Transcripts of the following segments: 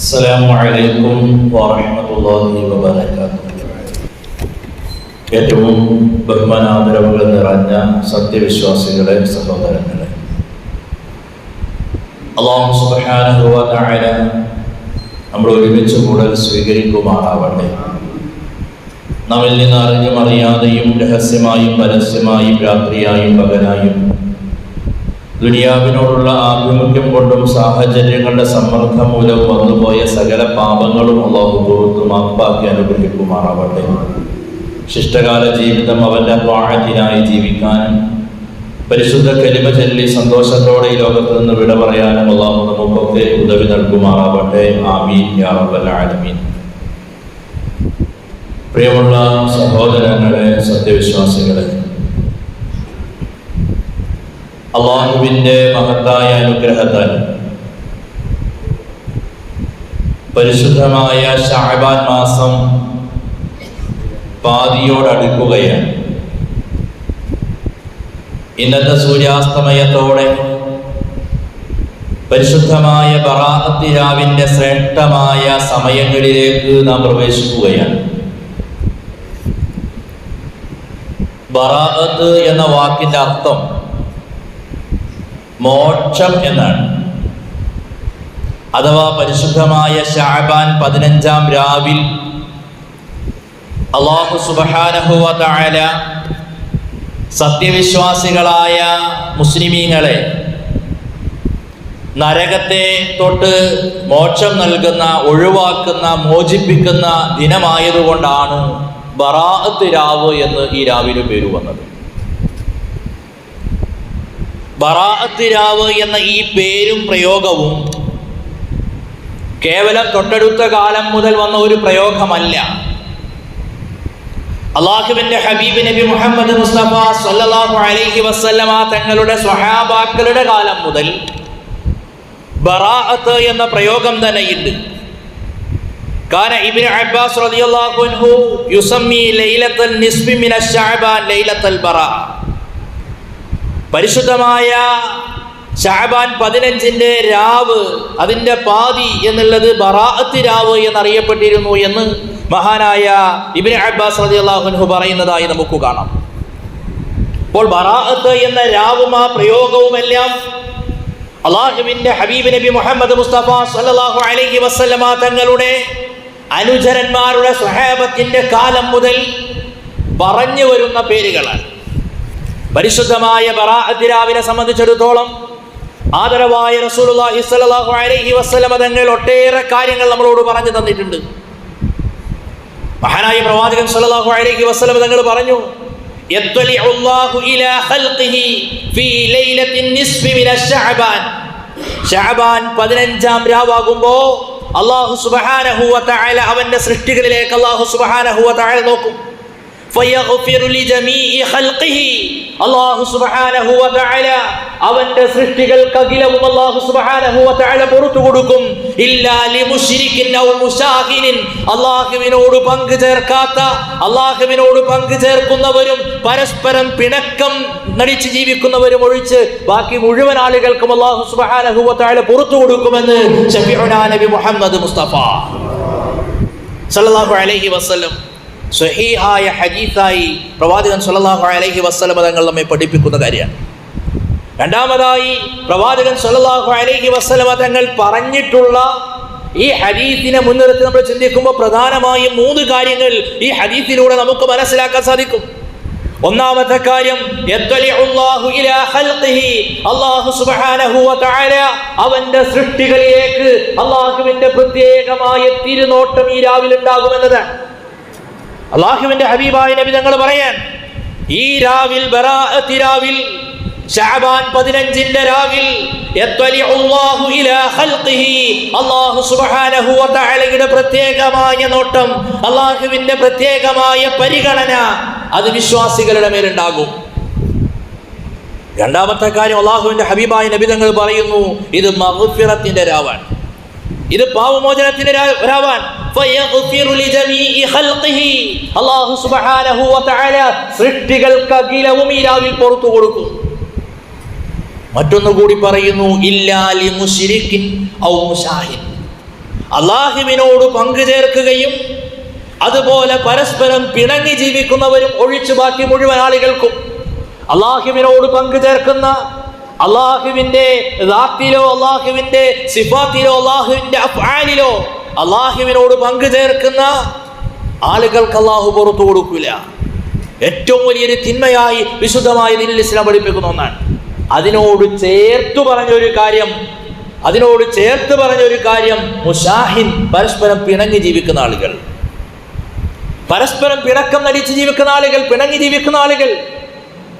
السلام عليكم ورحمة الله وبركاته ഏറ്റവും ബഹുമാനാദരവുകൾ നിറഞ്ഞ സത്യവിശ്വാസികളെ സഹോദരങ്ങളെ അള്ളാഹു സുബ്ഹാനഹു വ തആല നമ്മൾ ഒരുമിച്ച് കൂടൽ സ്വീകരിക്കുമാറാവട്ടെ നമ്മിൽ നിന്ന് അറിഞ്ഞും അറിയാതെയും രഹസ്യമായും പരസ്യമായും രാത്രിയായും പകലായും ദുനിയാവിനോടുള്ള ആഭിമുഖ്യം കൊണ്ടും സാഹചര്യങ്ങളുടെ സമ്മർദ്ദം മൂലം വന്നുപോയ സകല പാപങ്ങളും അള്ളാഹു പുറത്തു മാപ്പാക്കി അനുഗ്രഹിക്കുമാറാവട്ടെ. ശിഷ്ടകാല ജീവിതം അവന്റെ പാഴത്തിനായി ജീവിക്കാനും പരിശുദ്ധ കലിമ ചൊല്ലി സന്തോഷത്തോടെ ഈ ലോകത്ത് നിന്ന് വിട പറയാനും അള്ളാഹു നമുക്കൊക്കെ ഉദവി നൽകുമാറാവട്ടെ. ആമീൻ ആലമീൻ. പ്രിയമുള്ള സഹോദരങ്ങളെ സത്യവിശ്വാസികളെ അള്ളാഹുവിന്റെ മഹത്തായ അനുഗ്രഹത്താൽ. പരിശുദ്ധമായ ഷാബാൻ മാസം പാതിയോടടുക്കുകയാണ്. ഇന്നത്തെ സൂര്യാസ്തമയത്തോടെ പരിശുദ്ധമായ ബറാഹത്തിരാവിന്റെ ശ്രേഷ്ഠമായ സമയങ്ങളിലേക്ക് നാം പ്രവേശിക്കുകയാണ്. ബറാഹത്ത് എന്ന വാക്കിന്റെ അർത്ഥം മോക്ഷം എന്നാണ്. അഥവാ പരിശുദ്ധമായ ഷാബാൻ പതിനഞ്ചാം രാവിൽ അള്ളാഹു സുബഹാനഹുവ തആല സത്യവിശ്വാസികളായ മുസ്ലിമീങ്ങളെ നരകത്തെ തൊട്ട് മോക്ഷം നൽകുന്ന ഒഴിവാക്കുന്ന മോചിപ്പിക്കുന്ന ദിനമായതുകൊണ്ടാണ് ബറാഅത്ത് രാവ് എന്ന് ഈ രാവിലെ പേര് വന്നത്. ബറാഅത്ത് രാവ് എന്ന ഈ പേരും പ്രയോഗവും കേവലം തൊട്ടടുത്ത കാലം മുതൽ വന്ന ഒരു പ്രയോഗമല്ല. അള്ളാഹുവിന്റെ ഹബീബ് നബി മുഹമ്മദ് മുസ്തഫ സല്ലാഹു അലൈഹി വസല്ലമ തങ്ങളുടെ സ്വഹാബാക്കളുടെ കാലം മുതൽ ബറാഅത്ത് എന്ന പ്രയോഗം തന്നെയുണ്ട്. ശഅബാൻ ലൈലത്തുൽ ബറാ. പരിശുദ്ധമായ ഷാബാൻ പതിനഞ്ചിന്റെ രാവ് അതിന്റെ പാതി എന്നുള്ളത് ബറാഅത്ത് രാവ് എന്നറിയപ്പെട്ടിരുന്നു എന്ന് മഹാനായ ഇബിൻ അബ്ബാസ് റളിയല്ലാഹു അൻഹു പറയുന്നതായി നമുക്ക് കാണാം. അപ്പോൾ ബറാഅത്ത് എന്ന രാവും ആ പ്രയോഗവുമെല്ലാം അള്ളാഹുവിന്റെ ഹബീബ് നബി മുഹമ്മദ് മുസ്തഫ സല്ലല്ലാഹു അലൈഹി വസല്ലമ തങ്ങളുടെ അനുചരന്മാരുടെ സ്വഹാബത്തിന്റെ കാലം മുതൽ പറഞ്ഞു വരുന്ന പേരുകളാണ്. പരിശുദ്ധമായ ബറാഅത്തിരാവിനെ സംബന്ധിച്ചിടത്തോളം ആദരവായ റസൂലുള്ള അലൈഹി തങ്ങൾ ഒട്ടേറെ കാര്യങ്ങൾ നമ്മളോട് പറഞ്ഞു തന്നിട്ടുണ്ട്. മഹാനായ പ്രവാചകൻ സല്ലല്ലാഹു അലൈഹി വസല്ലം തങ്ങൾ പറഞ്ഞു ഇലാ ഖൽഖിഹി ഫീ ലൈലത്തിൻ ശഅബാൻ. അല്ലാഹു സുബ്ഹാനഹു അവന്റെ സൃഷ്ടികളിലേക്ക് അല്ലാഹു സുബ്ഹാനഹു നോക്കും. ഫയഗ്ഫിറു ലിജമീഇ ഖൽഖിഹി. അല്ലാഹു സുബ്ഹാനഹു വ തആല അവന്റെ സൃഷ്ടികൾക്കകിലവും അല്ലാഹു സുബ്ഹാനഹു വ തആല പുറത്തു കൊടുക്കും. ഇല്ലാ ലിമുശ്രിക്കിൻ ഔ മുശാഹിനിൻ അല്ലാഹുവിനോട് പങ്കു ചേർക്കാത്ത അല്ലാഹുവിനോട് പങ്കു ചേർക്കുന്നവരും പരസ്പരം പിണക്കം നടിച്ച് ജീവിക്കുന്നവരും ഒഴിച്ച് ബാക്കി മുഴുവൻ ആളുകൾക്കും അല്ലാഹു സുബ്ഹാനഹു വ തആല പുറത്തു കൊടുക്കുമെന്ന് നബി മുഹമ്മദ് മുസ്തഫ. സല്ലല്ലാഹു അലൈഹി വസല്ലം. സ്വഹീഹായ ഹദീസായി പ്രവാചകൻ സല്ലല്ലാഹു അലൈഹി വസല്ലം തങ്ങൾ നമ്മെ പഠിപ്പിക്കുന്ന കാര്യമാണ്. രണ്ടാമതായി പ്രവാചകൻ സല്ലല്ലാഹു അലൈഹി വസല്ലം തങ്ങൾ പറഞ്ഞിട്ടുള്ള ഈ ഹദീസിനെ മുൻനിർത്തി നമ്മൾ ചിന്തിക്കുമ്പോൾ പ്രധാനമായും മൂന്ന് കാര്യങ്ങൾ ഈ ഹദീസിലൂടെ നമുക്ക് മനസ്സിലാക്കാൻ സാധിക്കും. ഒന്നാമത്തെ കാര്യം അവന്റെ സൃഷ്ടികളിലേക്ക് അല്ലാഹുവിന്റെ പ്രത്യേകമായ തിരുനോട്ടം ഈ രാവിലെ ഉണ്ടാകുമെന്നതാണ് അള്ളാഹുവിന്റെ ഹബീബായ നബി തങ്ങൾ പറയാൻ ഈ രാവിൽ രാവിൽ ഷഅബാൻ പതിനഞ്ചിന്റെ രാവിൽ വ പ്രത്യേകമായ നോട്ടം അള്ളാഹുവിന്റെ പ്രത്യേകമായ പരിഗണന അത് വിശ്വാസികളുടെ മേലുണ്ടാകും. രണ്ടാമത്തെ കാര്യം അള്ളാഹുവിന്റെ ഹബീബായ നബി തങ്ങൾ പറയുന്നു ഇത് മഹുഫിറത്തിന്റെ രാവാൻ ഇത് പാവമോചനത്തിന്റെ രാവാൻ ഫയഗ്ഫിറു ലിജമീഇ ഖൽഖിഹി. അല്ലാഹു സുബ്ഹാനഹു വ തആല സൃഷ്ടികൾക്ക് അഖിലവും ഈ രാവിൽ പുറത്തു കൊടുക്കും. മറ്റൊന്നു കൂടി പറയുന്നു ഇല്ലാ ലിമുശ്രിക്കിൻ ഔ മുശാഹിൻ അള്ളാഹുവിനോട് പങ്കുചേർക്കുകയും അതുപോലെ പരസ്പരം പിണങ്ങി ജീവിക്കുന്നവരും ഒഴിച്ചു ബാക്കി മുഴുവൻ ആളുകൾക്കും. അള്ളാഹുവിനോട് പങ്കുചേർക്കുന്ന അള്ളാഹുവിന്റെ ദാത്തിലോ അള്ളാഹുവിന്റെ സിഫാത്തിലോ അള്ളാഹുവിന്റെ അഫ്ആലിലോ അള്ളാഹുവിനോട് പങ്കുചേർക്കുന്ന ആളുകൾക്ക് അള്ളാഹു പുറത്തു കൊടുക്കില്ല ഏറ്റവും വലിയൊരു തിന്മയായി വിശുദ്ധമായി ദിനിൽ ഇസ്ലാം പഠിപ്പിക്കുന്ന ഒന്നാണ്. അതിനോട് ചേർത്തു പറഞ്ഞ ഒരു കാര്യം അതിനോട് ചേർത്ത് പറഞ്ഞ ഒരു കാര്യം മുഷാഹിൻ പരസ്പരം പിണങ്ങി ജീവിക്കുന്ന ആളുകൾ. പരസ്പരം പിണക്കം നടിച്ച് ജീവിക്കുന്ന ആളുകൾ പിണങ്ങി ജീവിക്കുന്ന ആളുകൾ.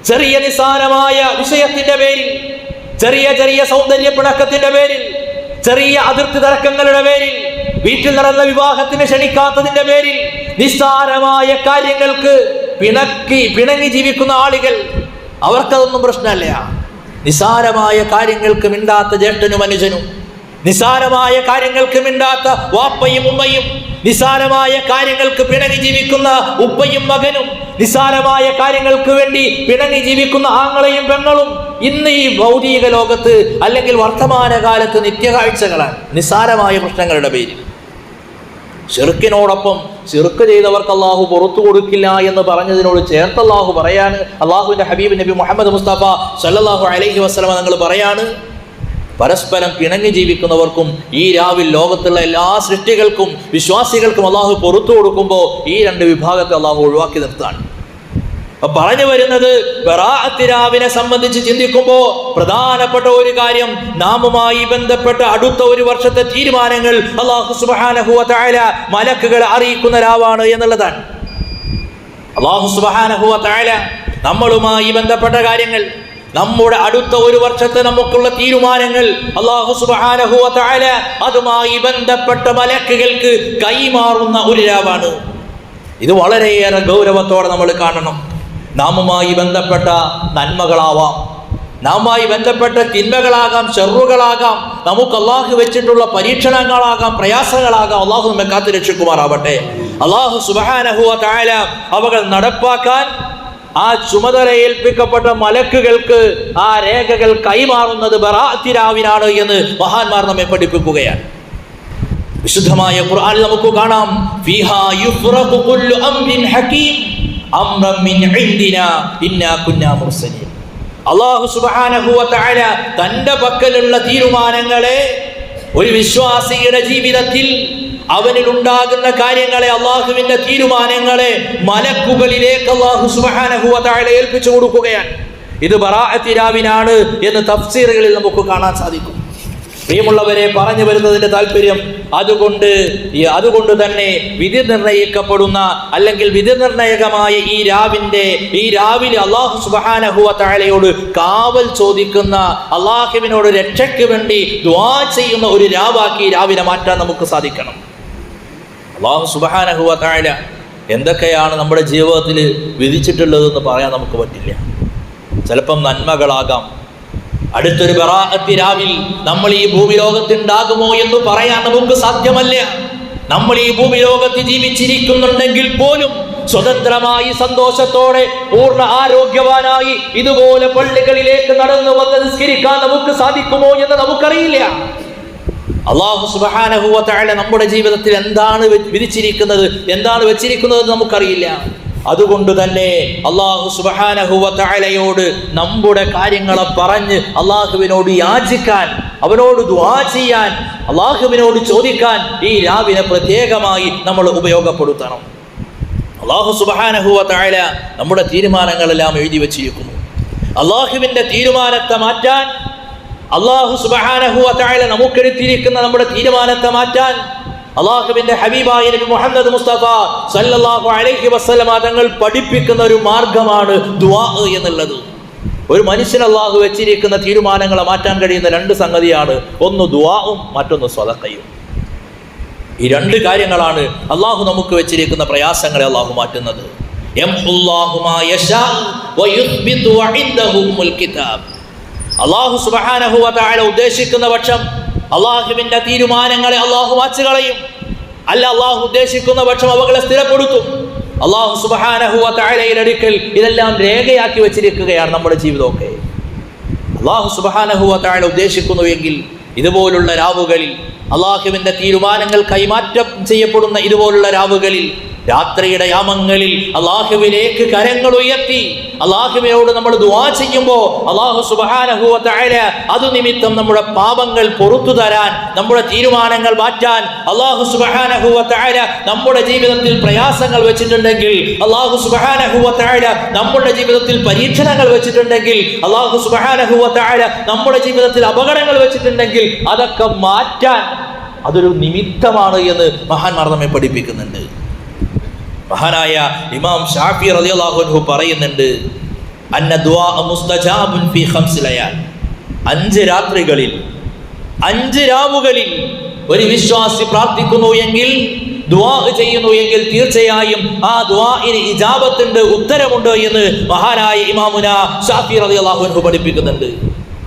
ചെറിയ നിസാരമായ വിഷയത്തിന്റെ പേരിൽ ചെറിയ ചെറിയ സൗന്ദര്യ പിണക്കത്തിന്റെ പേരിൽ ചെറിയ അതിർത്തി തർക്കങ്ങളുടെ പേരിൽ വീട്ടിൽ നടന്ന വിവാഹത്തിന് ക്ഷണിക്കാത്തതിന്റെ പേരിൽ നിസ്സാരമായ കാര്യങ്ങൾക്ക് പിണക്കി പിണങ്ങി ജീവിക്കുന്ന ആളുകൾ അവർക്കതൊന്നും പ്രശ്നമല്ല. നിസാരമായ കാര്യങ്ങൾക്ക് മിണ്ടാത്ത ജ്യേഷ്ഠനും അനുജനും നിസാരമായ കാര്യങ്ങൾക്ക് മിണ്ടാത്ത വാപ്പയും ഉമ്മയും നിസാരമായ കാര്യങ്ങൾക്ക് പിണങ്ങി ജീവിക്കുന്ന ഉപ്പയും മകനും നിസാരമായ കാര്യങ്ങൾക്ക് വേണ്ടി പിണങ്ങി ജീവിക്കുന്ന ആങ്ങളെയും പെങ്ങളും ഇന്ന് ഈ ഭൗതിക ലോകത്ത് അല്ലെങ്കിൽ വർത്തമാനകാലത്ത് നിത്യകാഴ്ചകളാണ്. നിസ്സാരമായ പ്രശ്നങ്ങളുടെ പേരിൽ. ചെറുക്കിനോടൊപ്പം ചെറുക്ക് ചെയ്തവർക്ക് അള്ളാഹു പുറത്തു കൊടുക്കില്ല എന്ന് പറഞ്ഞതിനോട് ചേർത്ത് അള്ളാഹു പറയാണ്. അള്ളാഹുവിന്റെ ഹബീബ് നബി മുഹമ്മദ് മുസ്തഫ സല്ലാഹു അലൈഹി വസ്ലമ നിങ്ങൾ പറയാണ് പരസ്പരം പിണങ്ങി ജീവിക്കുന്നവർക്കും ഈ രാവിൽ ലോകത്തുള്ള എല്ലാ സൃഷ്ടികൾക്കും വിശ്വാസികൾക്കും അള്ളാഹു പുറത്തു കൊടുക്കുമ്പോൾ ഈ രണ്ട് വിഭാഗത്തെ അള്ളാഹു ഒഴിവാക്കി നിർത്താണ് അപ്പൊ പറഞ്ഞു വരുന്നത് ബറാഅത്തിരാവിനെ സംബന്ധിച്ച് ചിന്തിക്കുമ്പോൾ പ്രധാനപ്പെട്ട ഒരു കാര്യം നാമുമായി ബന്ധപ്പെട്ട അടുത്ത ഒരു വർഷത്തെ തീരുമാനങ്ങൾ അള്ളാഹു സുബാനഹുവ തായ മലക്കുകളെ അറിയിക്കുന്ന രാവാണ് എന്നുള്ളതാണ്. അള്ളാഹു സുബാനഹുവ തായ നമ്മളുമായി ബന്ധപ്പെട്ട കാര്യങ്ങൾ നമ്മുടെ അടുത്ത ഒരു വർഷത്തെ നമുക്കുള്ള തീരുമാനങ്ങൾ അള്ളാഹു സുബാനഹുവ തായ അതുമായി ബന്ധപ്പെട്ട മലക്കുകൾക്ക് കൈമാറുന്ന ഒരു രാവാണ് ഇത് വളരെയേറെ ഗൗരവത്തോടെ നമ്മൾ കാണണം. നാമുമായി ബന്ധപ്പെട്ട നന്മകളാവാം. നാമുമായി ബന്ധപ്പെട്ട തിന്മകളാകാം ചെറുകളാകാം നമുക്ക് അള്ളാഹു വെച്ചിട്ടുള്ള പരീക്ഷണങ്ങളാകാം പ്രയാസങ്ങളാകാം. അള്ളാഹു നമ്മെ കാത്തു രക്ഷിക്കുമാറാവട്ടെ. അള്ളാഹു സുബാനഹുവ തായാല അവകൾ നടപ്പാക്കാൻ ആ ചുമതല ഏൽപ്പിക്കപ്പെട്ട മലക്കുകൾക്ക് ആ രേഖകൾ കൈമാറുന്നത് ബറാത്തിരാവിനാണ് എന്ന് മഹാന്മാർ നമ്മെ പഠിപ്പിക്കുകയാണ്. വിശുദ്ധമായ ഖുർആൻ നമുക്ക് കാണാം. ഫീഹാ യുഫ്റഖു കുല്ലു അംരിൻ ഹകീം തന്റെ പക്കലുള്ള തീരുമാനങ്ങളെ ഒരു വിശ്വാസിയുടെ ജീവിതത്തിൽ അവനിൽ ഉണ്ടാകുന്ന കാര്യങ്ങളെ അള്ളാഹുവിന്റെ തീരുമാനങ്ങളെ മലക്കുകളിലേക്ക് അള്ളാഹു തആല ഏൽപ്പിച്ചു കൊടുക്കുകയാണ്. ഇത് ബറാഅത്തിരാവിനാണ് എന്ന് തഫ്സീറുകളിൽ നമുക്ക് കാണാൻ സാധിക്കും. പ്രിയമുള്ളവരെ പറഞ്ഞു വരുന്നതിന്റെ താല്പര്യം അതുകൊണ്ട് അതുകൊണ്ട് തന്നെ വിധി നിർണയിക്കപ്പെടുന്ന അല്ലെങ്കിൽ വിധി നിർണയകമായ ഈ രാവിന്റെ ഈ രാവിലെ അള്ളാഹു സുബാനഹുവ താഴെയോട് കാവൽ ചോദിക്കുന്ന അള്ളാഹുവിനോട് രക്ഷയ്ക്ക് വേണ്ടി ദ്വാ ചെയ്യുന്ന ഒരു രാവാക്കി രാവിനെ മാറ്റാൻ നമുക്ക് സാധിക്കണം. അള്ളാഹു സുബാനഹുവ താഴ എന്തൊക്കെയാണ് നമ്മുടെ ജീവിതത്തിൽ വിധിച്ചിട്ടുള്ളതെന്ന് പറയാൻ നമുക്ക് പറ്റില്ല. ചിലപ്പം നന്മകളാകാം അടുത്തൊരു ബറാഅത്തി രാവിൽ നമ്മൾ ഈ ഭൂമി ലോകത്തുണ്ടാകുമോ എന്ന് പറയാൻ നമുക്ക് സാധ്യമല്ല. നമ്മൾ ഈ ഭൂമി ലോകത്ത് ജീവിച്ചിരിക്കുന്നുണ്ടെങ്കിൽ പോലും സ്വതന്ത്രമായി സന്തോഷത്തോടെ പൂർണ ആരോഗ്യവാനായി ഇതുപോലെ പള്ളികളിലേക്ക് നടന്നു വന്ന് നിസ്കരിക്കാൻ നമുക്ക് സാധിക്കുമോ എന്ന് നമുക്കറിയില്ല. അള്ളാഹു സുബാനഹുവ താഴെ നമ്മുടെ ജീവിതത്തിൽ എന്താണ് വിരിച്ചിരിക്കുന്നത് എന്താണ് വെച്ചിരിക്കുന്നത് നമുക്കറിയില്ല. അതുകൊണ്ട് തന്നെ അള്ളാഹു സുബാനഹുവലയോട് നമ്മുടെ കാര്യങ്ങളെ പറഞ്ഞ് അള്ളാഹുവിനോട് യാചിക്കാൻ അവനോട് ദ്വാ ചെയ്യാൻ അള്ളാഹുവിനോട് ചോദിക്കാൻ ഈ രാവിനെ പ്രത്യേകമായി നമ്മൾ ഉപയോഗപ്പെടുത്തണം. അള്ളാഹു സുബാനഹുവ താഴ നമ്മുടെ തീരുമാനങ്ങളെല്ലാം എഴുതി വച്ചിരിക്കുന്നു. അള്ളാഹുവിന്റെ തീരുമാനത്തെ മാറ്റാൻ അള്ളാഹു സുബാനഹുവ താഴ നമുക്കെടുത്തിരിക്കുന്ന നമ്മുടെ തീരുമാനത്തെ മാറ്റാൻ അള്ളാഹുവിന്റെ ഹബീബായ നബി മുഹമ്മദ് മുസ്തഫ സല്ലല്ലാഹു അലൈഹി വസല്ലമ തങ്ങൾ പഠിപ്പിക്കുന്ന ഒരു മാർഗമാണ് ദുആ എന്നുള്ളത്. ഒരു മനുഷ്യൻ അള്ളാഹു വെച്ചിരിക്കുന്ന തീരുമാനങ്ങളെ മാറ്റാൻ കഴിയുന്ന രണ്ട് സംഗതിയാണ്. ഒന്ന് ദുആവും മറ്റൊന്ന് സ്വതക്കയും ഈ രണ്ട് കാര്യങ്ങളാണ് അള്ളാഹു നമുക്ക് വെച്ചിരിക്കുന്ന പ്രയാസങ്ങളെ അള്ളാഹു മാറ്റുന്നത്. അള്ളാഹു സുബ്ഹാനഹു വ തആല ഉദ്ദേശിക്കുന്ന പക്ഷം അള്ളാഹുവിന്റെ തീരുമാനങ്ങളെ അള്ളാഹു മാച്ചു കളയും. അല്ല അള്ളാഹു ഉദ്ദേശിക്കുന്ന പക്ഷം അവകളെ സ്ഥിരപ്പെടുത്തും. അള്ളാഹു സുബ്ഹാനഹു വ തആലയുടെ അടുക്കൽ ഇതെല്ലാം രേഖയാക്കി വെച്ചിരിക്കുകയാണ് നമ്മുടെ ജീവിതമൊക്കെ. അള്ളാഹു സുബ്ഹാനഹു വ തആല ഉദ്ദേശിക്കുന്നുവെങ്കിൽ ഇതുപോലുള്ള രാവുകളിൽ അള്ളാഹുവിന്റെ തീരുമാനങ്ങൾ കൈമാറ്റം ചെയ്യപ്പെടുന്ന ഇതുപോലുള്ള രാവുകളിൽ രാത്രിയുടെ യാമങ്ങളിൽ അള്ളാഹുവിലേക്ക് കരങ്ങൾ ഉയർത്തി. അള്ളാഹുവിനോട് നമ്മൾ ദുവാ ചെയ്യുമ്പോൾ അള്ളാഹു സുബാനഹുല അത് നിമിത്തം നമ്മുടെ പാപങ്ങൾ പൊറത്തു തരാൻ നമ്മുടെ തീരുമാനങ്ങൾ മാറ്റാൻ അള്ളാഹു സുബാനഹുല നമ്മുടെ ജീവിതത്തിൽ പ്രയാസങ്ങൾ വെച്ചിട്ടുണ്ടെങ്കിൽ അള്ളാഹു സുബാനഹുല നമ്മുടെ ജീവിതത്തിൽ പരീക്ഷണങ്ങൾ വെച്ചിട്ടുണ്ടെങ്കിൽ അള്ളാഹു സുബാനഹുല നമ്മുടെ ജീവിതത്തിൽ അപകടങ്ങൾ വെച്ചിട്ടുണ്ടെങ്കിൽ അതൊക്കെ മാറ്റാൻ അതൊരു നിമിത്തമാണ് എന്ന് മഹാന്മാർ നമ്മെ പഠിപ്പിക്കുന്നുണ്ട്. മഹാനായ ഇമാം ഷാഫി റളിയല്ലാഹു അൻഹു പറയുന്നുണ്ട് അന്ന ദുആ മുസ്തജാബുൻ ഫി ഖംസ് ലയാൽ. അഞ്ച് രാത്രികളിൽ അഞ്ച് രാവുകളിൽ ഒരു വിശ്വാസി പ്രാർത്ഥിക്കുന്നു എങ്കിൽ ദുആ ചെയ്യുന്നു എങ്കിൽ തീർച്ചയായും ആ ദ്വാഇന് ഇജാബത്തുണ്ട് ഉത്തരമുണ്ട് എന്ന് മഹാനായ ഇമാമുന ഷാഫി റളിയല്ലാഹു അൻഹു പഠിപ്പിക്കുന്നുണ്ട്.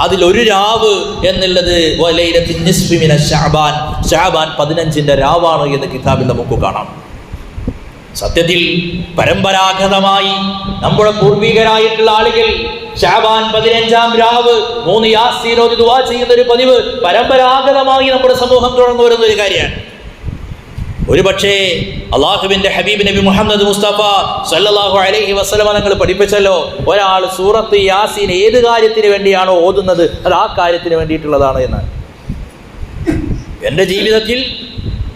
അതിൽ ഒരു രാവ് എന്നുള്ളത് ഷാബാൻ ഷാബാൻ പതിനഞ്ചിന്റെ രാവാണ് എന്ന് കിതാബിൽ നമുക്ക് കാണാം. സത്യത്തിൽ പരമ്പരാഗതമായി നമ്മുടെ പൂർവികരായിട്ടുള്ള ആളുകൾ ഷാബാൻ പതിനഞ്ചാം രാവ് മൂന്ന് യാസീനോദി ദുവാ ചെയ്യുന്ന ഒരു പതിവ് പരമ്പരാഗതമായി നമ്മുടെ സമൂഹം തുടർന്നു വരുന്ന ഒരു കാര്യമാണ്. ഒരു പക്ഷേ അള്ളാഹുവിന്റെ ഹബീബ് നബി മുഹമ്മദ് മുസ്തഫ സല്ലല്ലാഹു അലൈഹി വസ്ലമ നിങ്ങൾ പഠിപ്പിച്ചല്ലോ ഒരാൾ സൂറത്ത് യാസീൻ ഏത് കാര്യത്തിന് വേണ്ടിയാണോ ഓതുന്നത് അത് ആ കാര്യത്തിന് വേണ്ടിയിട്ടുള്ളതാണ് എന്നാണ്. എന്റെ ജീവിതത്തിൽ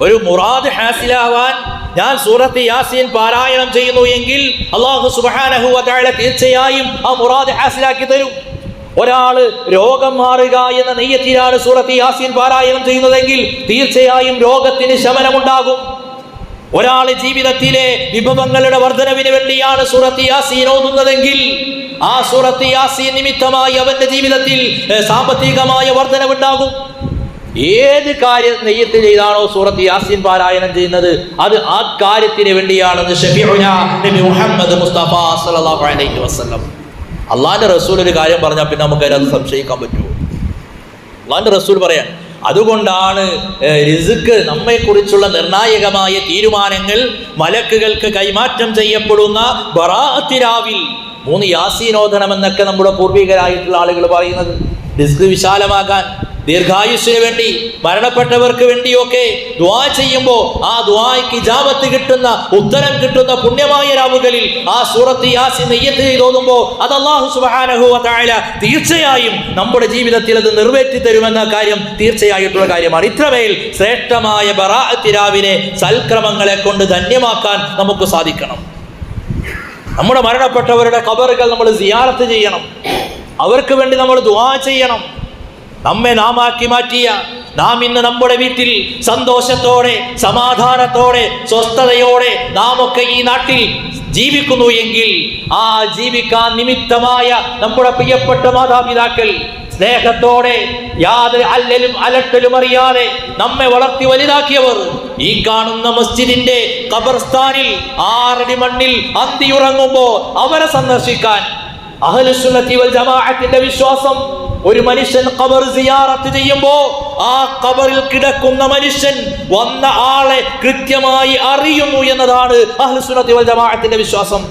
ഒരു മുറാദ് ഹാസിലാവാൻ ഞാൻ സൂറത്ത് യാസീൻ പാരായണം ചെയ്യുന്നു എങ്കിൽ അള്ളാഹു സുബാനഹു അതായത് തീർച്ചയായും ആ മുറാദ് ഹാസിലാക്കി തരും. ഒരാൾ രോഗം മാറുക എന്ന നെയ്യത്തിലാണ് സൂറത്ത് യാസീൻ പാരായണം ചെയ്യുന്നതെങ്കിൽ തീർച്ചയായും രോഗത്തിന് ശമനമുണ്ടാകും. ഒരാൾ ജീവിതത്തിലെ വിഭവങ്ങളുടെ വർധനവിന് വേണ്ടിയാണ് സൂറത്ത് യാസീൻ ഓതുന്നതെങ്കിൽ ആ സൂറത്ത് യാസീൻ നിമിത്തമായി അവന്റെ ജീവിതത്തിൽ സാമ്പത്തികമായ വർധനവുണ്ടാകും. ഏത് കാര്യം നെയ്യത്ത് ചെയ്താണോ സൂറത്ത് യാസീൻ പാരായണം ചെയ്യുന്നത് അത് ആ കാര്യത്തിന് വേണ്ടിയാണെന്ന് നബി മുഹമ്മദ് മുസ്തഫ സല്ലല്ലാഹു അലൈഹി വസല്ലം. അള്ളാന്റെ റസൂൽ ഒരു കാര്യം പറഞ്ഞാൽ പിന്നെ നമുക്ക് അതിനകത്ത് സംശയിക്കാൻ പറ്റുമോ? അള്ളാന്റെ റസൂൽ പറയാൻ അതുകൊണ്ടാണ് റിസുക്ക് റിസ്ക് നമ്മെക്കുറിച്ചുള്ള നിർണായകമായ തീരുമാനങ്ങൾ മലക്കുകൾക്ക് കൈമാറ്റം ചെയ്യപ്പെടുന്ന ബറാത്തിരാവിൽ മൂന്ന് യാസീനോദനം എന്നൊക്കെ നമ്മുടെ പൂർവികരായിട്ടുള്ള ആളുകൾ പറയുന്നത് റിസ്ക് വിശാലമാകാൻ. ദീർഘായുസ്സിന് വേണ്ടി മരണപ്പെട്ടവർക്ക് വേണ്ടിയൊക്കെ ദ്വാ ചെയ്യുമ്പോൾ ആ ദ്വായ്ക്ക് ജാപത്ത് കിട്ടുന്ന ഉത്തരം കിട്ടുന്ന പുണ്യമായ രാവുകളിൽ ആ സൂറത്ത് യാസി നെയ്യത്ത് തോന്നുമ്പോൾ അത് അള്ളാഹു തആല തീർച്ചയായും നമ്മുടെ ജീവിതത്തിൽ അത് നിറവേറ്റി തരുമെന്ന കാര്യം തീർച്ചയായിട്ടുള്ള കാര്യമാണ്. ഇത്രമേൽ ശ്രേഷ്ഠമായ ബറാത്തിരാവിനെ സൽക്രമങ്ങളെ കൊണ്ട് ധന്യമാക്കാൻ നമുക്ക് സാധിക്കണം. നമ്മുടെ മരണപ്പെട്ടവരുടെ കബറുകൾ നമ്മൾ സിയാറത്ത് ചെയ്യണം. അവർക്ക് വേണ്ടി നമ്മൾ ദുവാ ചെയ്യണം. നമ്മെ നാമാക്കി മാറ്റിയ നാം ഇന്ന് നമ്മുടെ വീട്ടിൽ സന്തോഷത്തോടെ സമാധാനത്തോടെ സ്വസ്ഥതയോടെ നാം ഒക്കെ ഈ നാട്ടിൽ ജീവിക്കുന്നു എങ്കിൽ ആ ജീവിക്കാൻ നിമിത്തമായ നമ്മുടെ പ്രിയപ്പെട്ട മാതാപിതാക്കൾ സ്നേഹത്തോടെ യാതൊരു അല്ലലും അലട്ടലും അറിയാതെ നമ്മെ വളർത്തി വലുതാക്കിയവർ ഈ കാണുന്ന മസ്ജിദിന്റെ കബർസ്ഥാനിൽ ആറടി മണ്ണിൽ അന്തിയുറങ്ങുമ്പോൾ അവരെ സന്ദർശിക്കാൻ അഹ്ലുസുന്നത്തി വൽ ജമാഅത്തിന്റെ വിശ്വാസം ഒരു മനുഷ്യൻ ഖബർ സിയാറത്ത് ചെയ്യുമ്പോൾ ആ ഖബറിൽ കിടക്കുന്ന മനുഷ്യൻ വന്ന ആളെ കൃത്യമായി അറിയുന്നു എന്നതാണ് അഹ്ലുസുന്നത്തി വൽ ജമാഅത്തിന്റെ വിശ്വാസം.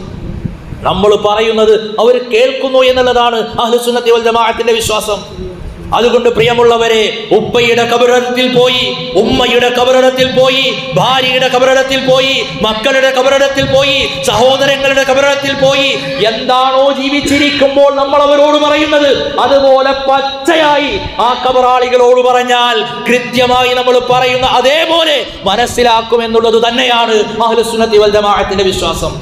നമ്മൾ പറയുന്നത് അവർ കേൾക്കുന്നു എന്നുള്ളതാണ് അഹ്ലുസുന്നത്തി വൽ ജമാഅത്തിന്റെ വിശ്വാസം. അതുകൊണ്ട് പ്രിയമുള്ളവരെ ഉപ്പയുടെ കബറിടത്തിൽ പോയി ഉമ്മയുടെ കബറിടത്തിൽ പോയി ഭാര്യയുടെ കബറിടത്തിൽ പോയി മക്കളുടെ കബറിടത്തിൽ പോയി സഹോദരങ്ങളുടെ കബറിടത്തിൽ പോയി എന്താണോ ജീവിച്ചിരിക്കുമ്പോൾ നമ്മൾ അവരോട് പറയുന്നത്? അതുപോലെ പച്ചയായി ആ കബറാളികളോട് പറഞ്ഞാൽ കൃത്യമായി നമ്മൾ പറയുന്ന അതേപോലെ മനസ്സിലാക്കും എന്നുള്ളത് തന്നെയാണ് അഹ്ലുസുന്നത്തി വൽ ജമാഅത്തിന്റെ വിശ്വാസം.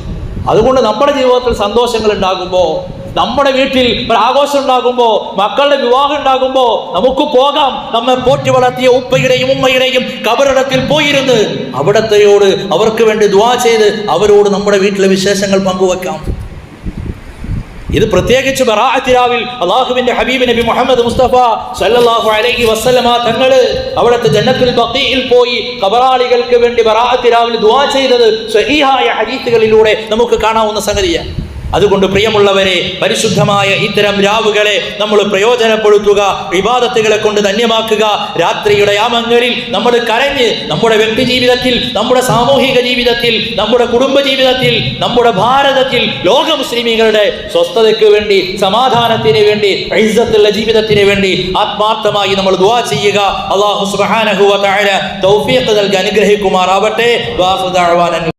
അതുകൊണ്ട് നമ്മുടെ ജീവിതത്തിൽ സന്തോഷങ്ങൾ ഉണ്ടാകുമ്പോൾ നമ്മുടെ വീട്ടിൽ ഒരു ആഘോഷം ഉണ്ടാകുമ്പോൾ മക്കളുടെ വിവാഹം ഉണ്ടാകുമ്പോൾ നമുക്ക് പോകാം. നമ്മെ പോറ്റി വളർത്തിയ ഉപ്പയുടെയും ഉമ്മയുടെയും കബറിടത്തിൽ പോയിരുന്ന് അവിടത്തെയോട് അവർക്ക് വേണ്ടി ദുവാ ചെയ്ത് അവരോട് നമ്മുടെ വീട്ടിലെ വിശേഷങ്ങൾ പങ്കുവെക്കാം. ഇത് പ്രത്യേകിച്ച് ബറാഅത്തിരാവിൽ അള്ളാഹുവിന്റെ ഹബീബ് നബി മുഹമ്മദ് മുസ്തഫ സല്ലല്ലാഹു അലൈഹി വസല്ലമ തങ്ങൾ അവിടുത്തെ ജന്നത്തുൽ ബഖീയിൽ പോയി കബറാളികൾക്ക് വേണ്ടി ബറാഅത്തിരാവിൽ ദുആ ചെയ്തത് സ്വഹീഹായ ഹദീസുകളിലൂടെ നമുക്ക് കാണാവുന്ന സംഗതിയാണ്. അതുകൊണ്ട് പ്രിയമുള്ളവരെ പരിശുദ്ധമായ ഇത്തരം രാവുകളെ നമ്മൾ പ്രയോജനപ്പെടുത്തുക വിവാദത്തുകളെ കൊണ്ട് ധന്യമാക്കുക. രാത്രിയുടെ യാമങ്ങളിൽ നമ്മൾ കരഞ്ഞ് നമ്മുടെ വ്യക്തി ജീവിതത്തിൽ നമ്മുടെ സാമൂഹിക ജീവിതത്തിൽ നമ്മുടെ കുടുംബ ജീവിതത്തിൽ നമ്മുടെ ഭാരതത്തിൽ ലോക മുസ്ലിമീങ്ങളുടെ സ്വസ്ഥതയ്ക്ക് വേണ്ടി സമാധാനത്തിന് വേണ്ടി ഐസത്തുള്ള ജീവിതത്തിന് വേണ്ടി ആത്മാർത്ഥമായി നമ്മൾ ദുവാ ചെയ്യുക. അള്ളാഹു സുബ്ഹാനഹു വ തആല തൗഫീഖ് നൽകി അനുഗ്രഹിക്കുമാറാവട്ടെ.